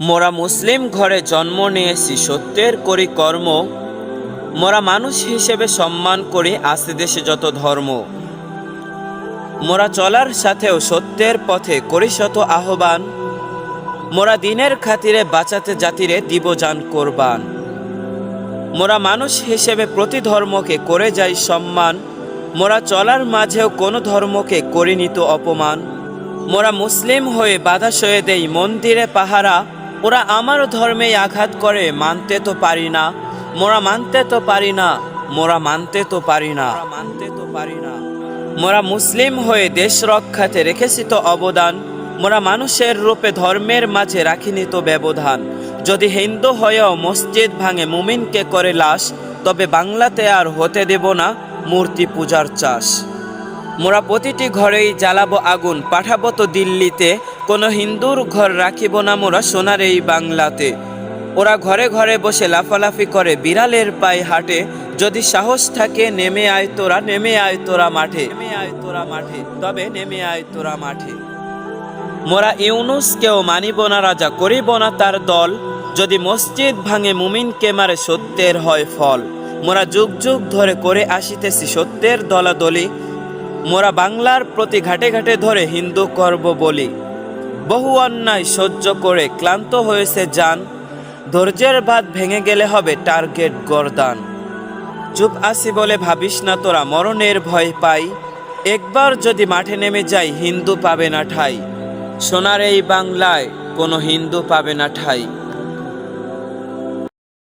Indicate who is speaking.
Speaker 1: মোরা মুসলিম ঘরে জন্ম নিয়েছি, সত্যের করি কর্ম। মোরা মানুষ হিসেবে সম্মান করি আছে দেশে যত ধর্ম। মোরা চলার সাথেও সত্যের পথে করি শত আহ্বান। মোরা দিনের খাতিরে বাঁচাতে জাতিরে দিব যান কোরবান। মোরা মানুষ হিসেবে প্রতি ধর্মকে করে যাই সম্মান। মোরা চলার মাঝেও কোনো ধর্মকে করিনি তো অপমান। মোরা মুসলিম হয়ে বাধা সয়ে দেই মন্দিরে পাহারা। ওরা আমার ধর্মে আঘাত করে, মানতে তো পারি না। মোরা মানতে তো পারি না, মোরা মানতে তো পারি না। মানতে তো পারি না। মোরা মুসলিম হয়ে দেশ রক্ষাতে রেখেছি তো অবদান। মোরা মানুষের রূপে ধর্মের মাঝে রাখিনি তো ব্যবধান। যদি হিন্দু হয়েও মসজিদ ভাঙে মুমিনকে করে লাশ, তবে বাংলাতে আর হতে দেব না মূর্তি পূজার চাষ। মোরা প্রতিটি ঘরেই জ্বালাবো আগুন, পাঠাবো তো দিল্লিতে। কোনো হিন্দুর ঘর রাখিব না মোরা সোনার এই বাংলাতে। ওরা ঘরে ঘরে বসে লাফালাফি করে, বিড়ালের পায়ে হাঁটে। যদি সাহস থাকে, নেমে আয় তোরা, নেমে আয় তোরা মাঠে। নেমে আয় তোরা মাঠে, তবে নেমে আয় তোরা মাঠে। মোরা ইউনুসকেও মানিব না রাজা, করিব না তার দল। যদি মসজিদ ভাঙে, মুমিনকে মারে, সত্যের হয় ফল। মোরা যুগ যুগ ধরে করে আসিতেছি সত্যের দলাদলি। মোরা বাংলার প্রতি ঘাটে ঘাটে ধরে হিন্দু করব বলি। বহু অন্যায় সহ্য করে ক্লান্ত হয়েছে যান। ধৈর্যের বাদ ভেঙে গেলে হবে টার্গেট গরদান। চুপ আসি বলে ভাবিস না তোরা, মরণের ভয় পাই। একবার যদি মাঠে নেমে যাই, হিন্দু পাবে না ঠাই। সোনার এই বাংলায় কোনো হিন্দু পাবে না ঠাই।